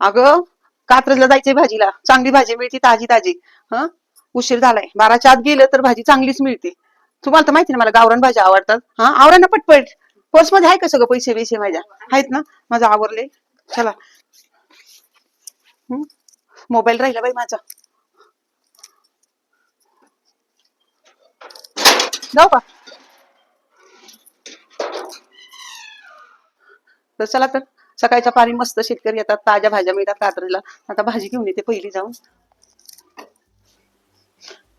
अगं कात्रजला जायचंय भाजीला. चांगली भाजी मिळते ताजी ताजी. हं? उशीर झालाय. बाराच्या आत गेलं तर भाजी चांगलीच मिळते. तुम्हाला तर माहिती ना मला गावरान भाज्या आवडतात. हा? आवरा ना पटपट. पर्समध्ये आहे का सगळं पैसे बिसे माझ्या? आहेत ना? माझं आवरले. चला. मोबाईल राहिला बाई माझा. जाऊ का? तर चला तर. सकाळच्या पारी मस्त शेतकरी येतात ताज्या भाज्या मिळतात कात्रीला आता भाजी घेऊन येते पहिली जाऊन.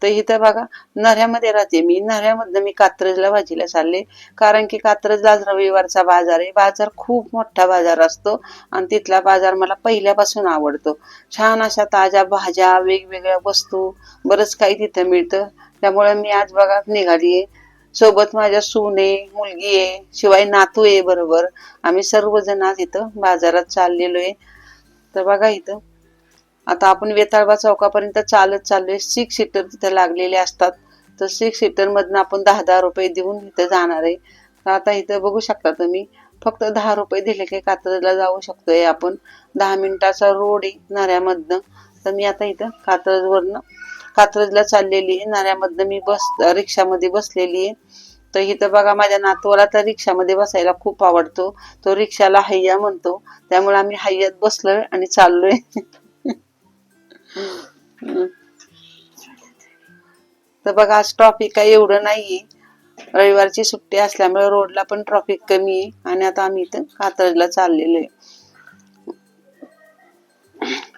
तर इथं बघा नऱ्यामध्ये राहते मी. नऱ्यामधनं मी कात्रजला भाजीला चालले. कारण की कात्रजला आज रविवारचा बाजार आहे. बाजार खूप मोठा बाजार असतो आणि तिथला बाजार मला पहिल्यापासून आवडतो. छान अशा ताज्या भाज्या वेगवेगळ्या वस्तू बरंच काही तिथं मिळतं. त्यामुळे मी आज बघा निघालीये. सोबत माझ्या सून आहे मुलगी आहे शिवाय नातू आहे बरोबर. आम्ही सर्वजण आज इथं बाजारात चाललेलो आहे. तर बघा इथं. आता आपण वेताळबा चौकापर्यंत चालत चाललोय. सिक्स सीटर तिथे लागलेले असतात. तर सिक्स सीटर मधनं आपण दहा दहा रुपये देऊन इथं जाणार आहे. तर आता इथं बघू शकता तुम्ही. फक्त दहा रुपये दिले की कात्रजला जाऊ शकतोय आपण. दहा मिनिटाचा रोड आहे नाऱ्यामधनं. तर मी आता इथं कात्रजवरनं कात्रजला चाललेली आहे. नाऱ्यामधनं मी बस रिक्षामध्ये बसलेली आहे. तर इथं बघा माझ्या नातवाला तर रिक्षामध्ये बसायला खूप आवडतो. तो रिक्षाला हैया म्हणतो. त्यामुळे आम्ही हैयात बसलोय आणि चाललोय. तर बघा आज ट्रॉफिक काही एवढं नाहीये. रविवारची सुट्टी असल्यामुळे रोडला पण ट्रॉफिक कमी आहे. आणि आता आम्ही इथं कात्रजला चाललेलो आहे.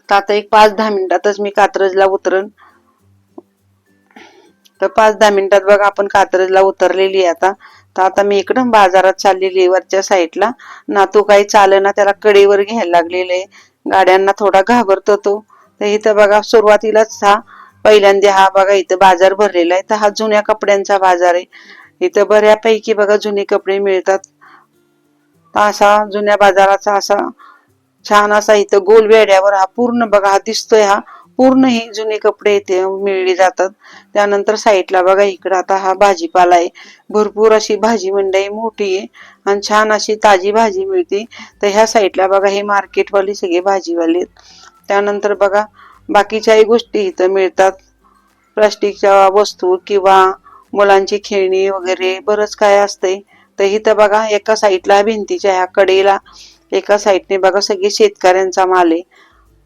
तर आता एक पाच दहा मिनिटातच मी कात्रजला उतरण तर पाच दहा मिनिटात बघा आपण कात्रजला उतरलेली आहे आता. तर आता मी इकडं बाजारात चाललेली आहे वरच्या साईडला. नातू काही चालना त्याला कडेवर घ्यायला लागलेलं आहे. गाड्यांना थोडा घाबरतो तो. तर इथं बघा सुरुवातीलाच हा पहिल्यांदा हा बघा इथं बाजार भरलेला आहे. तर हा जुन्या कपड्यांचा बाजार आहे. इथं बऱ्यापैकी बघा जुने कपडे मिळतात. असा जुन्या बाजाराचा असा छान असा इथं गोल वेड्यावर हा पूर्ण बघा हा दिसतोय हा. पूर्ण हे जुने कपडे इथे मिळले जातात. त्यानंतर साईडला बघा इकडं आता हा भाजीपाला आहे. भरपूर अशी भाजी मंडई मोठी आहे आणि छान अशी ताजी भाजी मिळते. तर ह्या साईडला बघा हे मार्केटवाले सगळे भाजीवाले आहेत. त्यानंतर बघा बाकीच्याही गोष्टी इथं मिळतात. प्लास्टिकच्या वस्तू किंवा मुलांची खेळणी वगैरे बरंच काय असतंय. तर इथं बघा एका साईडला भिंतीच्या ह्या कडेला एका साईडने बघा सगळे शेतकऱ्यांचा माल आहे.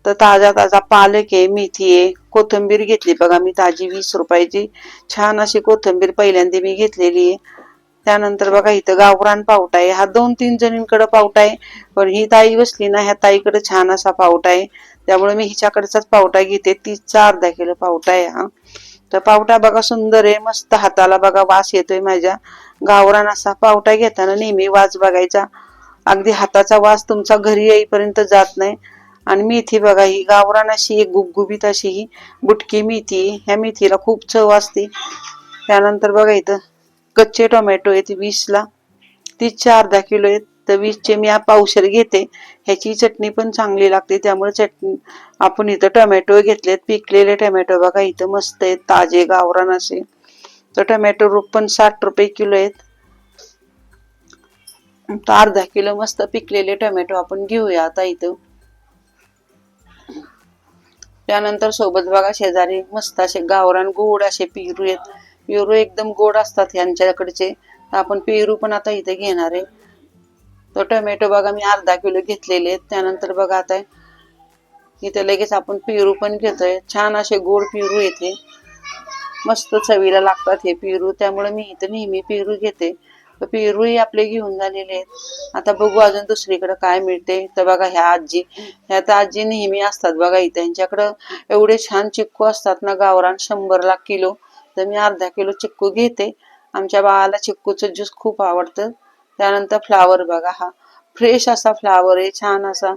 तर ताजा ताजा पालक आहे मेथी आहे कोथिंबीर घेतली बघा मी ताजी वीस रुपयाची. छान अशी कोथिंबीर पहिल्यांदा मी घेतलेली आहे. त्यानंतर बघा इथं गावरान पावटा आहे. हा दोन तीन जणींकडे पावटा आहे पण ही ताई बसली ना ह्या ताईकडे छान असा पावटा आहे. त्यामुळे मी हिच्याकडचाच पावटा घेते. तीसचा अर्धा किलो पावटा आहे हा. तर पावटा बघा सुंदर आहे मस्त हाताला बघा वास येतोय माझ्या. गावरान असा पावटा घेताना नेहमी वास बघायचा. अगदी हाताचा वास तुमचा घरी येईपर्यंत जात नाही. आणि मेथी बघा ही गावरान अशी एक गुबगुबीत अशी ही बुटकी मेथी. ह्या मेथीला खूप चव असते. त्यानंतर बघा इथं कच्चे टोमॅटो आहेत वीसला. तीसचे अर्धा किलो आहेत. तर वीसचे मी पावशर पावशेर घेते. ह्याची चटणी पण चांगली लागते. त्यामुळे चटणी आपण इथं टोमॅटो घेतलेत. पिकलेले टोमॅटो बघा इथं मस्त आहेत. ताजे गावरान असे. तर टोमॅटो रूप पण साठ रुपये किलो आहेत. तर अर्धा किलो मस्त पिकलेले टोमॅटो आपण घेऊया आता इथं. त्यानंतर सोबत बघा शेजारी मस्त असे गावरान गोड असे पेरू आहेत. पेरू एकदम गोड असतात ह्यांच्याकडचे तर आपण पेरू पण आता इथे घेणार आहे. तो टोमॅटो बघा मी अर्धा किलो घेतलेले आहेत. त्यानंतर बघा आता इथे लगेच आपण पेरू पण घेतोय. छान असे गोड पेरू येते मस्त चवीला लागतात हे पेरू. त्यामुळे मी इथं नेहमी पेरू घेते. पेरूही आपले घेऊन झालेले आहेत. आता बघू अजून दुसरीकडे काय मिळते. तर बघा ह्या आजी ह्या तर आजी नेहमी असतात बघा इथं. यांच्याकडं एवढे छान चिक्कू असतात ना गावरान शंभरला किलो. तर मी अर्धा किलो चिक्कू घेते. आमच्या बाळाला चिक्कूचं ज्यूस खूप आवडतं. त्यानंतर फ्लावर बघा हा. फ्रेश असा फ्लावर आहे छान असा.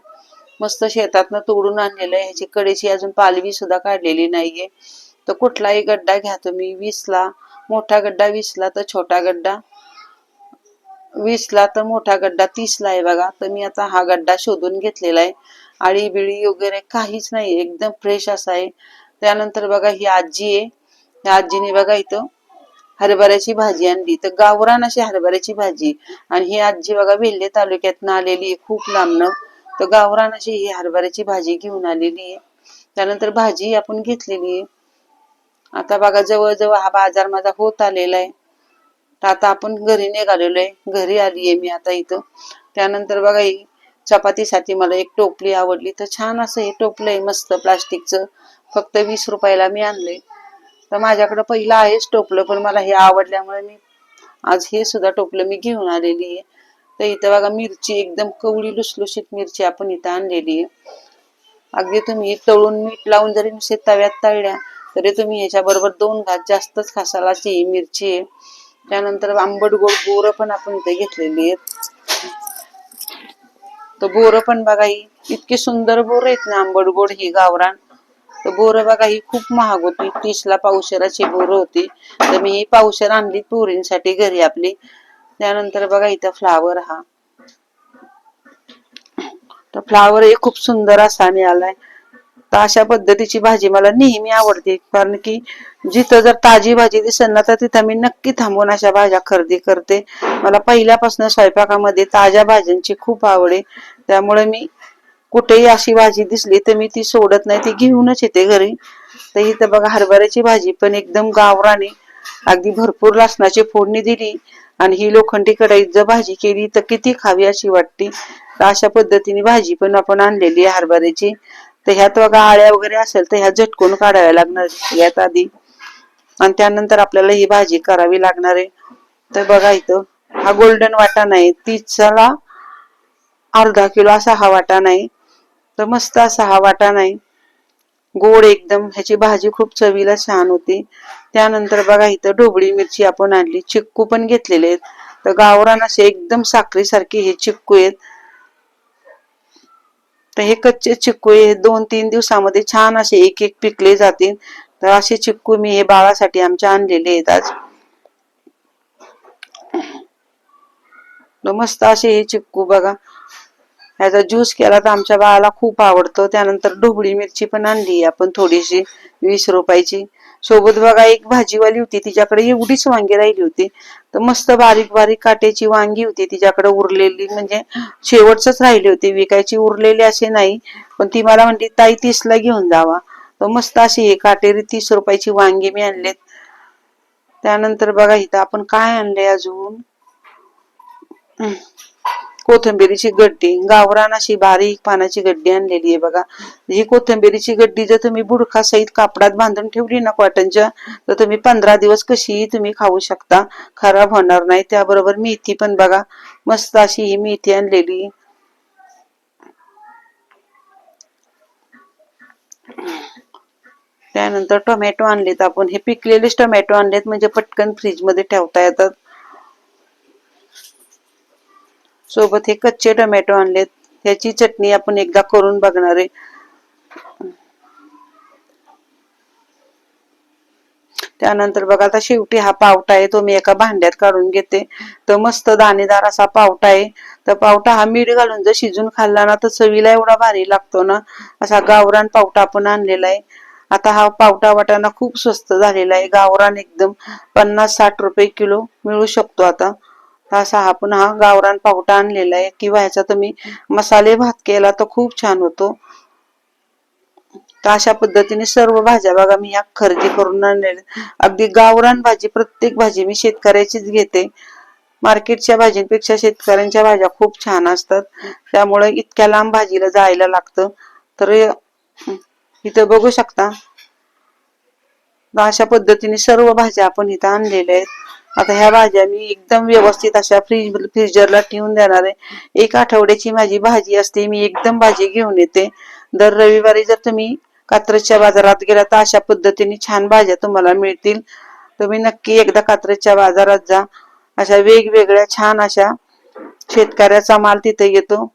मस्त शेतातनं तोडून आणलेलं आहे. ह्याची कडेची अजून पालवी सुद्धा काढलेली नाहीये. तर कुठलाही गड्डा घ्या तुम्ही. वीसला मोठा गड्डा वीसला तर छोटा गड्डा. वीसला तर मोठा गड्डा तीसला आहे बघा. तर मी आता हा गड्डा शोधून घेतलेला आहे. आळी बिळी वगैरे काहीच नाही. एकदम फ्रेश असा आहे. त्यानंतर बघा ही आजी आहे. त्या आजीने बघा इथं हरभऱ्याची भाजी आणली. तर गावरान अशी हरभऱ्याची भाजी आणि ही आजी बघा वेल्हे तालुक्यातनं आलेली आहे. खूप लांबनं. तर गावरान अशी ही हरभऱ्याची भाजी घेऊन आलेली आहे. त्यानंतर भाजी आपण घेतलेली आहे. आता बघा जवळजवळ हा बाजार माझा होत आलेला आहे. तर आता आपण घरी निघालेलो आहे घरी आली आहे मी आता इथं. त्यानंतर बघा ही चपातीसाठी मला एक टोपली आवडली. तर छान असं हे टोपलं आहे मस्त प्लास्टिकचं. फक्त वीस रुपयाला मी आणलंय. तर माझ्याकडे पहिलं आहेच टोपलं पण मला हे आवडल्यामुळे मी आज हे सुद्धा टोपलं मी घेऊन आलेली आहे. तर इथं बघा मिरची एकदम कवळी लुसलुशीत मिरची आपण इथं आणलेली आहे. अगदी तुम्ही तळून मीठ लावून जरी नुसते तव्यात तळल्या तरी तुम्ही ह्याच्या बरोबर दोन घात जास्तच खासालाची मिरची आहे. त्यानंतर आंबट गोड बोरं पण आपण इथे घेतलेली आहेत. तर बोरं पण बघा ही इतकी सुंदर बोर आहेत ना आंबट गोड ही गावरान. तर बोरं बघा ही खूप महाग होती. तीसला पावशेराची बोरं होती. तर मी ही पावशेर आणली पोरींसाठी घरी आपली. त्यानंतर बघा इथं फ्लावर हा. तर फ्लावर हे खूप सुंदर असा मिळालाय. तर अशा पद्धतीची भाजी मला नेहमी आवडते. कारण की जिथं जर ताजी भाजी दिसेल ना तर तिथं मी नक्की थांबून अशा भाज्या खरेदी करते. मला पहिल्यापासून स्वयंपाकामध्ये ताज्या भाज्यांची खूप आवड आहे. त्यामुळे मी कुठेही अशी भाजी दिसली तर मी ती सोडत नाही ती घेऊनच येते घरी. तर इथं बघा हरभऱ्याची भाजी पण एकदम गावराने अगदी भरपूर लसणाची फोडणी दिली आणि ही लोखंडी कढईत जर भाजी केली तर किती खावी अशी वाटते. तर अशा पद्धतीने भाजी पण आपण आणलेली आहे हरभऱ्याची. तर ह्यात बघा आळ्या वगैरे असेल तर ह्या झटकून काढाव्या लागणार यात आधी आणि त्यानंतर आपल्याला ही भाजी करावी लागणार आहे. तर बघा इथं हा गोल्डन वाटा नाही तिचाला अर्धा किलो असा हा वाटा नाही. तर मस्त असा हा वाटा नाही. गोड एकदम ह्याची भाजी खूप चवीला छान होती. त्यानंतर बघा इथं ढोबळी मिरची आपण आणली चिक्कू पण घेतलेले आहेत. तर गावरान असे एकदम साखरेसारखे हे चिक्कू आहेत. तर हे कच्चे चिक्कू हे दोन तीन दिवसामध्ये छान असे एक एक पिकले जातील. तर असे चिक्कू मी हे बाळासाठी आमच्या आणलेले आहेत आज. मस्त असे हे चिक्कू बघा. याचा ज्यूस केला तर आमच्या बाळाला खूप आवडतो. त्यानंतर ढोबळी मिरची पण आणली आपण थोडीशी वीस रुपयाची. सोबत बघा एक भाजीवाली होती तिच्याकडे एवढीच वांगी राहिली होती. तर मस्त बारीक बारीक काट्याची वांगी होती तिच्याकडे उरलेली. म्हणजे शेवटच राहिली होती विकायची उरलेली असे नाही. पण ती मला म्हणली ताई तीसला घेऊन जावा. तर मस्त अशी हे काटेरी तीस रुपयाची वांगी मी आणलेत. त्यानंतर बघा इथं आपण काय आणले अजून? हम्म. कोथिंबीरीची गड्डी गावरान अशी बारीक पानाची गड्डी आणलेली आहे बघा. ही कोथिंबीरीची गड्डी जर तुम्ही बुडखा सहित कापडात बांधून ठेवली ना कॉटनच्या तर तुम्ही पंधरा दिवस कशीही तुम्ही खाऊ शकता. खराब होणार नाही. त्याबरोबर मेथी पण बघा. मस्त अशी ही मेथी आणलेली. त्यानंतर टोमॅटो आणलेत आपण. हे पिकलेलेच टोमॅटो आणलेत. म्हणजे पटकन फ्रीजमध्ये ठेवता येतात. सोबत हे कच्चे टोमॅटो आणलेत. त्याची चटणी आपण एकदा करून बघणार आहे. त्यानंतर बघा आता शेवटी हा पावटा आहे तो मी एका भांड्यात काढून घेते. तर मस्त दाणेदार असा पावटा आहे. तर पावटा हा मीठ घालून जर शिजून खाल्ला ना तर चवीला एवढा भारी लागतो ना. असा गावरान पावटा आपण आणलेला आहे. आता हा पावटा वाटाणा खूप स्वस्त झालेला आहे. गावरान एकदम पन्नास साठ रुपये किलो मिळू शकतो आता. असा हा हा गावरान पावटा आणलेला आहे. किंवा ह्याचा तुम्ही मसाले भात केला तर खूप छान होतो. तर अशा पद्धतीने सर्व भाज्या बघा मी ह्या खरेदी करून आणलेल्या अगदी गावरान भाजी प्रत्येक भाजी मी शेतकऱ्याचीच घेते. मार्केटच्या भाजींपेक्षा शेतकऱ्यांच्या भाज्या खूप छान असतात. त्यामुळे इतक्या लांब भाजीला जायला लागतं. तर इथं बघू शकता. अशा पद्धतीने सर्व भाज्या आपण इथं आणलेल्या आहेत. आता ह्या भाज्या मी एकदम व्यवस्थित अशा फ्रीज फ्रीजरला ठेवून देणार आहे. एक आठवड्याची माझी भाजी असते मी एकदम भाजी घेऊन येते. दर रविवारी जर तुम्ही कात्रजच्या बाजारात गेला तर अशा पद्धतीने छान भाज्या तुम्हाला मिळतील. तुम्ही नक्की एकदा कात्रजच्या बाजारात जा. अशा वेगवेगळ्या छान अशा शेतकऱ्याचा माल तिथे येतो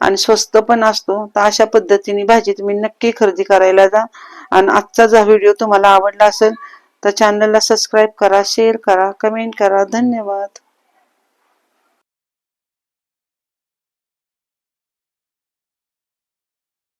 आणि स्वस्त पण असतो. तर अशा पद्धतीने भाजी तुम्ही नक्की खरेदी करायला जा. आणि आजचा जर व्हिडिओ तुम्हाला आवडला असेल तर चॅनलला सबस्क्राईब करा शेअर करा कमेंट करा. धन्यवाद.